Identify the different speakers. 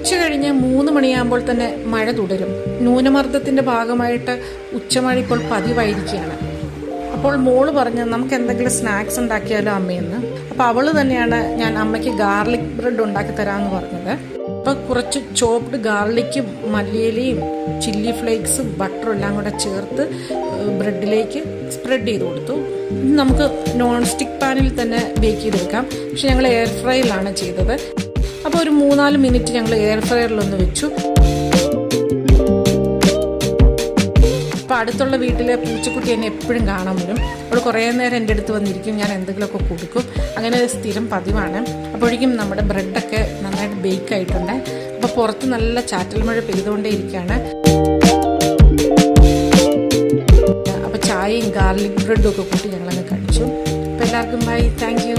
Speaker 1: ഉച്ച കഴിഞ്ഞ് മൂന്ന് മണിയാകുമ്പോൾ തന്നെ മഴ തുടരും. ന്യൂനമർദ്ദത്തിന്റെ ഭാഗമായിട്ട് ഉച്ചമഴ ഇപ്പോൾ പതിവായിരിക്കുകയാണ്. അപ്പോൾ മോൾ പറഞ്ഞു നമുക്ക് എന്തെങ്കിലും സ്നാക്സ് ഉണ്ടാക്കിയാലോ അമ്മയെന്ന്? അപ്പോൾ അവൾ തന്നെയാണ് ഞാൻ അമ്മയ്ക്ക് ഗാർലിക് ബ്രെഡ് ഉണ്ടാക്കി തരാമെന്ന് പറഞ്ഞത്. അപ്പോൾ കുറച്ച് ചോപ്ഡ് ഗാർലിക്കും മല്ലിയിലയും ചില്ലി ഫ്ലേക്സും ബട്ടറും എല്ലാം കൂടെ ചേർത്ത് ബ്രെഡിലേക്ക് സ്പ്രെഡ് ചെയ്ത് കൊടുത്തു. നമുക്ക് നോൺ സ്റ്റിക്ക് പാനിൽ തന്നെ ബേക്ക് ചെയ്തെടുക്കാം. പക്ഷെ ഞങ്ങൾ എയർ ഫ്രൈയിലാണ് ചെയ്തത്. അപ്പോൾ ഒരു മൂന്നാൽ മിനിറ്റ് ഞങ്ങൾ എയർ ഫ്രയറിലൊന്ന് വെച്ചു. അപ്പോൾ അടുത്തുള്ള വീട്ടിലെ പൂച്ചക്കുട്ടി എന്നെ എപ്പോഴും കാണാൻ വരും. അവൾ കുറേ നേരം എന്റെ അടുത്ത് വന്നിരിക്കും ഞാൻ എന്തെങ്കിലുമൊക്കെ കൊടുക്കും. അങ്ങനെ സ്ഥിരം പതിവാണ്. അപ്പോഴേക്കും നമ്മുടെ ബ്രെഡൊക്കെ നന്നായിട്ട് ബേക്ക് ആയിട്ടുണ്ട്. അപ്പോൾ പുറത്ത് നല്ല ചാറ്റൽ മഴ പെയ്തുകൊണ്ടേ ഇരിക്കുകയാണ് അപ്പോൾ ചായയും ഗാർലിക് ബ്രെഡും ഒക്കെ കൂട്ടി ഞങ്ങളങ്ങ് കഴിച്ചു. അപ്പോൾ എല്ലാവർക്കും ബൈ താങ്ക് യു